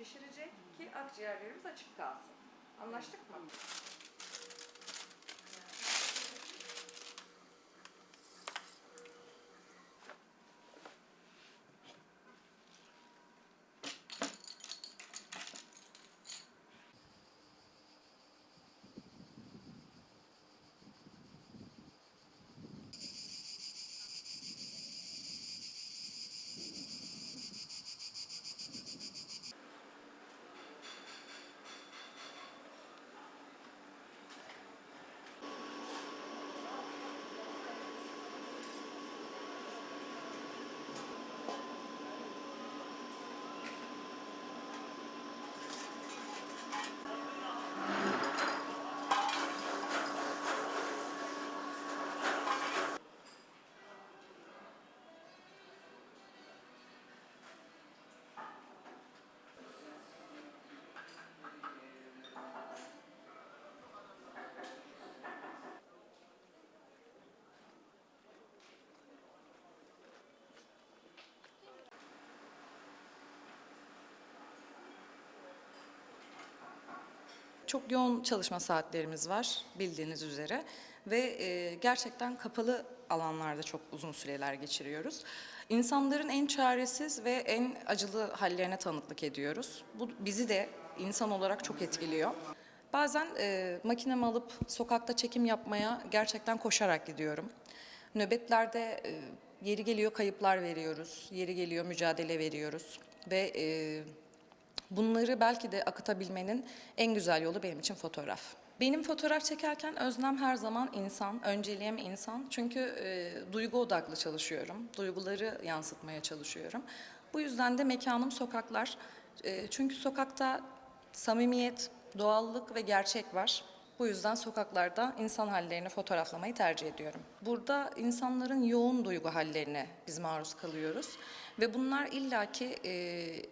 pişirecek ki akciğerlerimiz açık kalsın. Anlaştık mı? Çok yoğun çalışma saatlerimiz var bildiğiniz üzere ve e, gerçekten kapalı alanlarda çok uzun süreler geçiriyoruz. İnsanların en çaresiz ve en acılı hallerine tanıklık ediyoruz. Bu bizi de insan olarak çok etkiliyor. Bazen e, makinemi alıp sokakta çekim yapmaya gerçekten koşarak gidiyorum. Nöbetlerde e, yeri geliyor kayıplar veriyoruz, yeri geliyor mücadele veriyoruz ve e, Bunları belki de akıtabilmenin en güzel yolu benim için fotoğraf. Benim fotoğraf çekerken özlem her zaman insan, önceliğim insan. Çünkü e, duygu odaklı çalışıyorum, duyguları yansıtmaya çalışıyorum. Bu yüzden de mekanım sokaklar. E, çünkü sokakta samimiyet, doğallık ve gerçek var. Bu yüzden sokaklarda insan hallerini fotoğraflamayı tercih ediyorum. Burada insanların yoğun duygu hallerine biz maruz kalıyoruz. Ve bunlar illaki e,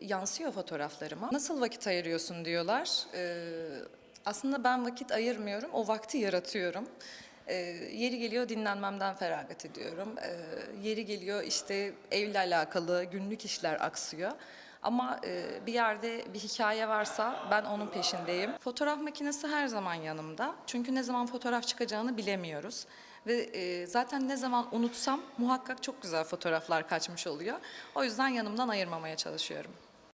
yansıyor fotoğraflarıma. Nasıl vakit ayırıyorsun diyorlar. E, aslında ben vakit ayırmıyorum, o vakti yaratıyorum. E, yeri geliyor dinlenmemden feragat ediyorum. E, yeri geliyor işte evle alakalı günlük işler aksıyor. Ama e, bir yerde bir hikaye varsa ben onun peşindeyim. Fotoğraf makinesi her zaman yanımda. Çünkü ne zaman fotoğraf çıkacağını bilemiyoruz. Ve e, zaten ne zaman unutsam muhakkak çok güzel fotoğraflar kaçmış oluyor. O yüzden yanımdan ayırmamaya çalışıyorum.